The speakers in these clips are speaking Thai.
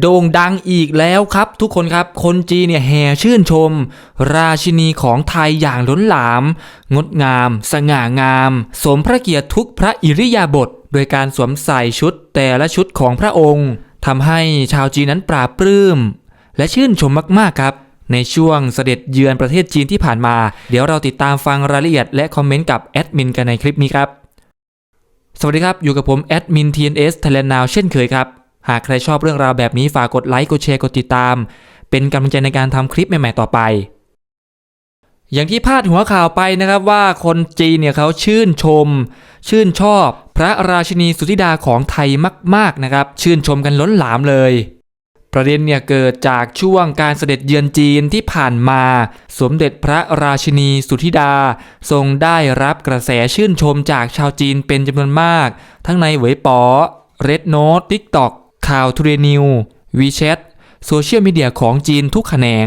โด่งดังอีกแล้วครับ ทุกคนครับ คนจีนเนี่ยแห่ชื่นชม ราชินีของไทยอย่างล้นหลาม งดงาม สง่างาม สมพระเกียรติทุกพระอิริยาบถโดยการสวมใส่ชุดแต่ละชุดของพระองค์ทำให้ชาวจีนนั้นปราบปลื้ม และชื่นชมมาก ๆ ครับ ในช่วงเสด็จเยือนประเทศจีนที่ผ่านมา เดี๋ยวเราติดตามฟังรายละเอียดและคอมเมนต์กับแอดมินกันในคลิปนี้ครับ สวัสดีครับ อยู่กับผมแอดมิน TNS Thailand Now เช่นเคยครับ หากใครชอบเรื่องราวแบบนี้ฝากกดไลค์กดแชร์กดติดตาม เป็นกำลังใจในการทำคลิปใหม่ๆต่อไป อย่างที่พาดหัวข่าวไปนะครับว่าคนจีนเนี่ยเขาชื่นชม ชื่นชอบพระราชินีสุธิดาของไทยมาก ๆนะครับ ชื่นชมกันล้นหลามเลย ประเด็นเนี่ยเกิดจากช่วงการเสด็จเยือนจีนที่ผ่านมา สมเด็จพระราชินีสุธิดา ทรงได้รับกระแสชื่นชมจากชาวจีนเป็นจำนวนมาก ทั้งในเหวยป๋อเรดโนตทิกตอก ข่าวทูเรนิววีแชทโซเชียลมีเดียของจีนทุกแขนง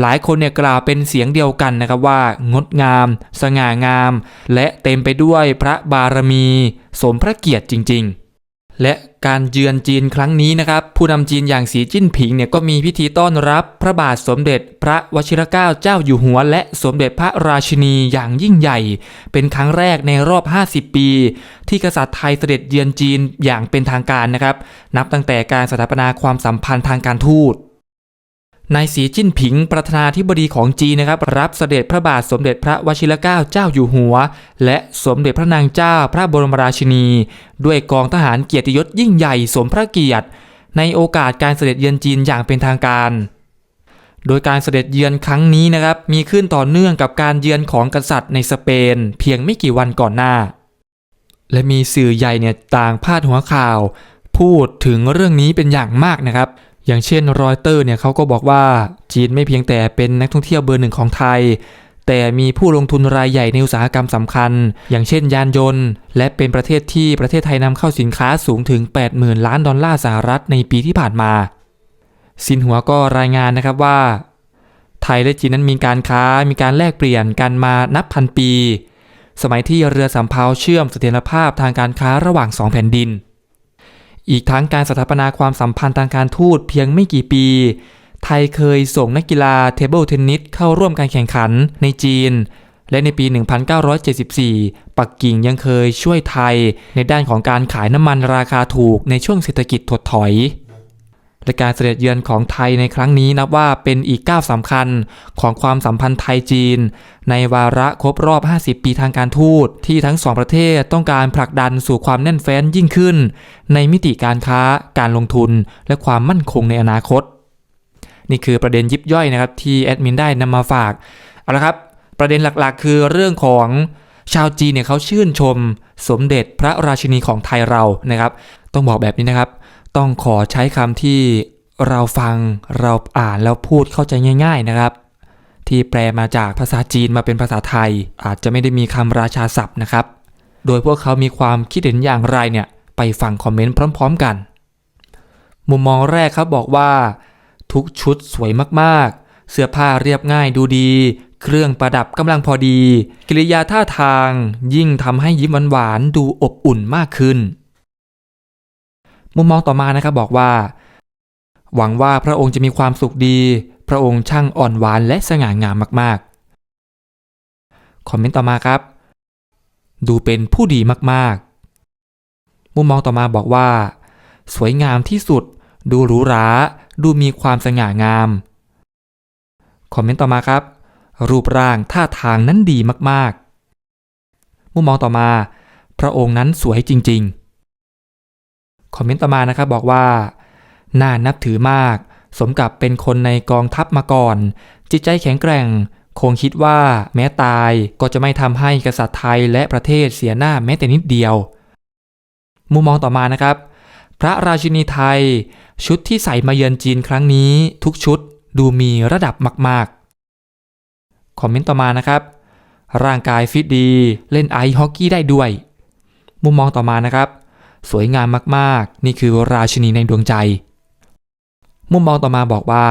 หลายคนเนี่ยกล่าวเป็นเสียงเดียวกันนะครับว่า งดงาม สง่างาม และเต็มไปด้วยพระบารมี สมพระเกียรติจริง ๆ และการเยือนจีนครั้งนี้นะครับ ผู้นำจีนอย่างสีจิ้นผิงเนี่ยก็มีพิธีต้อนรับพระบาทสมเด็จพระวชิรเกล้าเจ้าอยู่หัว และสมเด็จพระราชินีอย่างยิ่งใหญ่ เป็นครั้งแรกในรอบ 50 ปี ที่กษัตริย์ไทยเสด็จเยือนจีนอย่างเป็นทางการนะครับ นับตั้งแต่การสถาปนาความสัมพันธ์ทางการทูต นายสีจิ้นผิงประธานาธิบดีของจีนนะครับรับเสด็จพระบาทสมเด็จพระวชิรเกล้าเจ้าอยู่หัว และสมเด็จพระนางเจ้าพระบรมราชินี ด้วยกองทหารเกียรติยศยิ่งใหญ่สมพระเกียรติ ในโอกาสการเสด็จเยือนจีนอย่างเป็นทางการ โดยการเสด็จเยือนครั้งนี้นะครับมีขึ้นต่อเนื่องกับการเยือนของกษัตริย์ในสเปน เพียงไม่กี่วันก่อนหน้า และมีสื่อใหญ่เนี่ยต่างพาดหัวข่าว พูดถึงเรื่องนี้เป็นอย่างมากนะครับ อย่างเช่นรอยเตอร์เนี่ยเขาก็บอกว่าจีนไม่เพียงแต่เป็นนักท่องเที่ยวเบอร์หนึ่งของไทย แต่มีผู้ลงทุนรายใหญ่ในอุตสาหกรรมสำคัญ อย่างเช่นยานยนต์ และเป็นประเทศที่ประเทศไทยนำเข้าสินค้าสูงถึง 80,000 ล้านดอลลาร์สหรัฐในปีที่ผ่านมาสินหัวก็รายงานนะครับว่า ไทยและจีนนั้นมีการค้ามีการแลกเปลี่ยนกันมานับพันปี สมัยที่เรือสำเภาเชื่อมเสถียรภาพทางการค้าระหว่างสองแผ่นดิน อีกทั้งการสถาปนาความสัมพันธ์ทางการทูตเพียงไม่กี่ปี ไทยเคยส่งนักกีฬาเทเบิลเทนนิสเข้าร่วมการแข่งขันในจีน และในปี 1974 ปักกิ่งยังเคยช่วยไทยในด้านของการขายน้ำมันราคาถูกในช่วงเศรษฐกิจถดถอย และการเสด็จเยือนของไทยในครั้งนี้นับว่าเป็นอีกก้าวสำคัญของความสัมพันธ์ไทยจีน ในวาระครบรอบ 50 ปีทางการทูต ที่ทั้งสองประเทศต้องการผลักดันสู่ความแน่นแฟ้นยิ่งขึ้น ในมิติการค้า การลงทุน และความมั่นคงในอนาคต นี่คือประเด็นยิบย่อยนะครับที่แอดมินได้นำมาฝากเอาละครับ ประเด็นหลักๆ คือเรื่องของชาวจีนเนี่ยเขาชื่นชมสมเด็จพระราชินีของไทยเรานะครับ ต้องบอกแบบนี้นะครับ ต้องขอใช้คำที่เราฟังเราอ่านแล้วพูดเข้าใจง่าย ๆนะครับ ที่แปลมาจากภาษาจีนมาเป็นภาษาไทย อาจจะไม่ได้มีคำราชาศัพท์นะครับ โดยพวกเขามีความคิดเห็นอย่างไรเนี่ยไปฟังคอมเมนต์พร้อม ๆกัน มุมมองแรกครับบอกว่า ทุกชุดสวยมากๆ เสื้อผ้าเรียบง่ายดูดี เครื่องประดับกำลังพอดี กิริยาท่าทางยิ่งทำให้ยิ้มหวานๆดูอบอุ่นมากขึ้น มุมมองต่อมานะครับบอกว่า หวังว่าพระองค์จะมีความสุขดี พระองค์ช่างอ่อนหวานและสง่างามมากๆ คอมเมนต์ต่อมาครับ ดูเป็นผู้ดีมากๆ มุมมองต่อมาบอกว่า สวยงามที่สุด ดูหรูหรา ดูมีความสง่างาม คอมเมนต์ต่อมาครับ รูปร่างท่าทางนั้นดีมากๆ มุมมองต่อมา พระองค์นั้นสวยจริง ๆ คอมเมนต์ต่อมานะครับบอกว่า น่านับถือมาก สมกับเป็นคนในกองทัพมาก่อน จิตใจแข็งแกร่ง คงคิดว่าแม้ตายก็จะไม่ทำให้กษัตริย์ไทยและประเทศเสียหน้าแม้แต่นิดเดียว มุมมองต่อมานะครับ พระราชินีไทย ชุดที่ใส่มาเยือนจีนครั้งนี้ ทุกชุดดูมีระดับมากๆ คอมเมนต์ต่อมานะครับ ร่างกายฟิตดี เล่นไอฮอกกี้ได้ด้วย มุมมองต่อมานะครับ สวยงามมากๆ นี่คือราชินีในดวงใจ มุมมองต่อมาบอกว่า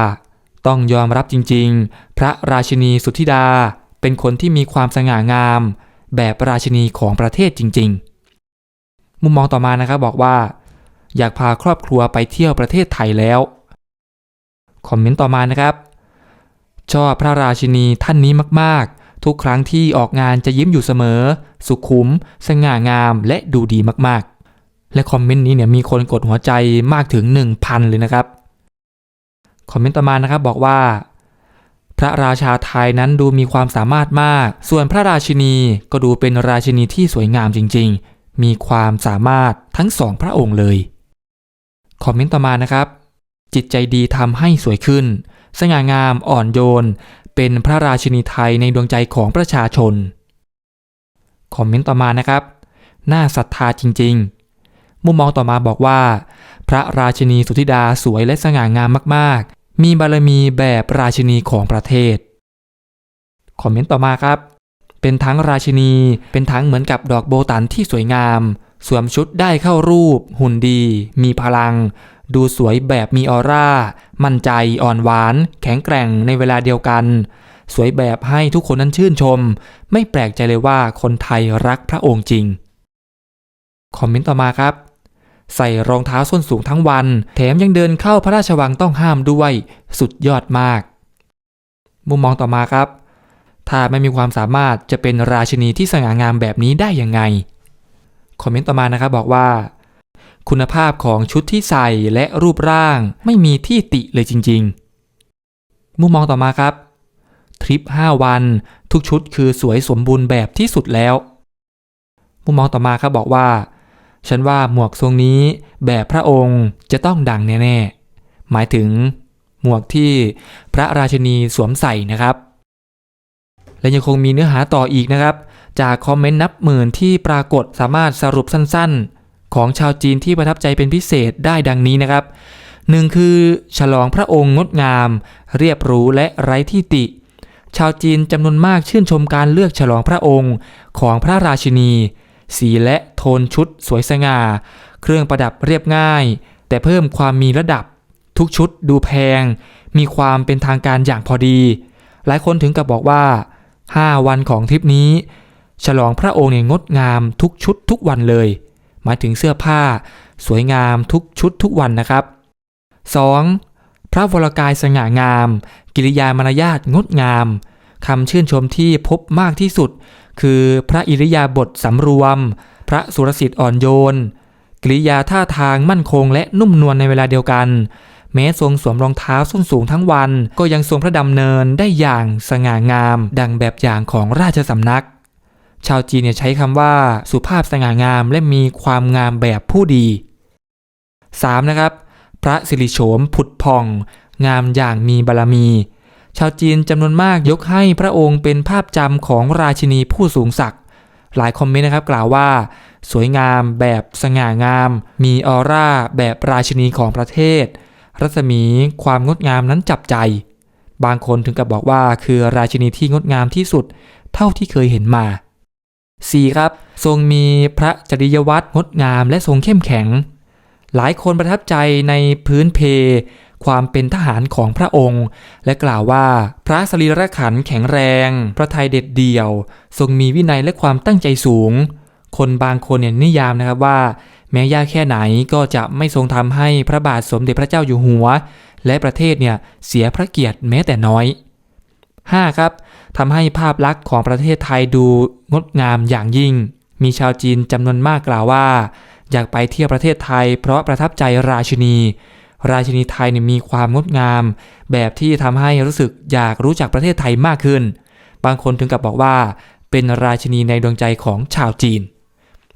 ต้องยอมรับจริงๆ พระราชินีสุทธิดา เป็นคนที่มีความสง่างาม แบบราชินีของประเทศจริง ๆ มุมมองต่อมานะครับบอกว่า อยากพาครอบครัวไปเที่ยวประเทศไทยแล้ว คอมเมนต์ต่อมานะครับ ชอบพระราชินีท่านนี้มากๆ ทุกครั้งที่ออกงานจะยิ้มอยู่เสมอ สุขุม สง่างามและดูดีมากๆ และคอมเมนต์นี้เนี่ยมีคนกดหัวใจมากถึง 1,000 เลยนะครับ คอมเมนต์ต่อมานะครับบอกว่า พระราชาไทยนั้นดูมีความสามารถมาก ส่วนพระราชินีก็ดูเป็นราชินีที่สวยงามจริง ๆ มีความสามารถทั้งสองพระองค์เลย คอมเมนต์ต่อมานะครับ จิตใจดีทำให้สวยขึ้น สง่างามอ่อนโยน เป็นพระราชินีไทยในดวงใจของประชาชน คอมเมนต์ต่อมานะครับ น่าศรัทธาจริง ๆ มุมมองต่อมาบอกว่า พระราชินีสุธิดาสวยและสง่างามมากๆ มีบารมีแบบราชินีของประเทศ คอมเมนต์ต่อมาครับ เป็นทั้งราชินี เป็นทั้งเหมือนกับดอกโบตันที่สวยงาม สวมชุดได้เข้ารูป หุ่นดี มีพลัง ดูสวยแบบมีออร่า มั่นใจ อ่อนหวาน แข็งแกร่งในเวลาเดียวกัน สวยแบบให้ทุกคนนั้นชื่นชม ไม่แปลกใจเลยว่าคนไทยรักพระองค์จริง คอมเมนต์ต่อมาครับ ใส่รองเท้าส้นสูงทั้งวัน แถมยังเดินเข้าพระราชวังต้องห้ามด้วย สุดยอดมาก มุมมองต่อมาครับ ถ้าไม่มีความสามารถจะเป็นราชินีที่สง่างามแบบนี้ได้ยังไง คอมเมนต์ต่อมานะครับบอกว่า คุณภาพของชุดที่ใส่และรูปร่างไม่มีที่ติเลยจริง ๆ มุมมองต่อมาครับ ทริป 5 วัน ทุกชุดคือสวยสมบูรณ์แบบที่สุดแล้ว มุมมองต่อมาครับบอกว่า ฉันว่าหมวกทรงนี้แบบพระองค์จะต้องดังแน่ๆ หมายถึงหมวกที่พระราชนีสวมใส่นะครับ และยังคงมีเนื้อหาต่ออีกนะครับ จากคอมเมนต์นับหมื่นที่ปรากฏสามารถสรุปสั้นๆ ของชาวจีนที่ประทับใจเป็นพิเศษได้ดังนี้นะครับหนึ่งคือฉลองพระองค์งดงาม เรียบรูและไร้ที่ติ ชาวจีนจำนวนมากชื่นชมการเลือกฉลองพระองค์ของพระราชินี สีและโทนชุดสวยสง่า เครื่องประดับเรียบง่าย แต่เพิ่มความมีระดับ ทุกชุดดูแพง มีความเป็นทางการอย่างพอดี หลายคนถึงกับบอกว่า 5 วันของทริปนี้ ฉลองพระองค์เนี่ยงดงามทุกชุดทุกวันเลย หมายถึงเสื้อผ้า สวยงามทุกชุดทุกวันนะครับ 2. พระวรกายสง่างาม กิริยามารยาทงดงามคำชื่นชมที่พบมากที่สุด คือพระอิริยาบถสำรวม พระสุรสิทธิ์อ่อนโยนกิริยาท่าทางมั่นคงและนุ่มนวลในเวลาเดียวกัน แม้ทรงสวมรองเท้าส้นสูงทั้งวัน ก็ยังทรงพระดำเนินได้อย่างสง่างาม ดังแบบอย่างของราชสำนัก ชาวจีนเนี่ยใช้คำว่าสุภาพสง่างามและมีความงามแบบผู้ดี 3. นะครับ พระสิริโฉมผุดผ่อง งามอย่างมีบารมี ชาวจีนจำนวนมากยกให้พระองค์เป็นภาพจำของราชินีผู้สูงศักดิ์หลายคอมเมนต์นะครับกล่าวว่า สวยงามแบบสง่างาม มีออร่าแบบราชินีของประเทศ รัศมีความงดงามนั้นจับใจ บางคนถึงกับบอกว่าคือราชินีที่งดงามที่สุด เท่าที่เคยเห็นมา 4. ครับ ทรงมีพระจริยวัตรงดงามและทรงเข้มแข็ง หลายคนประทับใจในพื้นเพ ความเป็นทหารของพระองค์ และกล่าวว่าพระสรีระขันแข็งแรง พระทัยเด็ดเดี่ยว ทรงมีวินัยและความตั้งใจสูง คนบางคนเนี่ยนิยามนะครับว่า แม้ยากแค่ไหนก็จะไม่ทรงทำให้พระบาทสมเด็จพระเจ้าอยู่หัว และประเทศเนี่ยเสียพระเกียรติแม้แต่น้อย 5. ครับทำให้ภาพลักษณ์ของประเทศไทยดูงดงามอย่างยิ่ง มีชาวจีนจำนวนมากกล่าวว่า อยากไปเที่ยวประเทศไทยเพราะประทับใจราชินี ราชินีไทยมีความงดงาม แบบที่ทำให้รู้สึกอยากรู้จักประเทศไทยมากขึ้น บางคนถึงกับบอกว่า เป็นราชินีในดวงใจของชาวจีน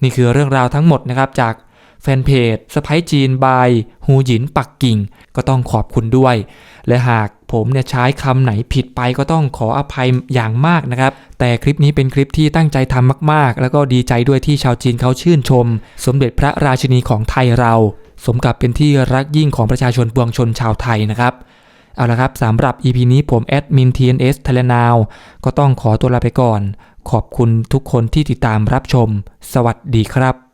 นี่คือเรื่องราวทั้งหมดนะครับจากแฟนเพจสไปจีนบายฮูหยินปักกิ่ง ก็ต้องขอบคุณด้วย และหากผมเนี่ยใช้คำไหนผิดไปก็ต้องขออภัยอย่างมากนะครับ แต่คลิปนี้เป็นคลิปที่ตั้งใจทำมาก ๆ แล้วก็ดีใจด้วยที่ชาวจีนเขาชื่นชม สมเด็จพระราชินีของไทยเรา สมกับเป็นที่รักยิ่งของประชาชนปวงชนชาวไทยนะครับ เอาละครับสำหรับ EP นี้ผมแอดมิน TNS t h a i l a n d ก็ต้องขอตัวลาไปก่อน ขอบคุณทุกคนที่ติดตามรับชม สวัสดีครับ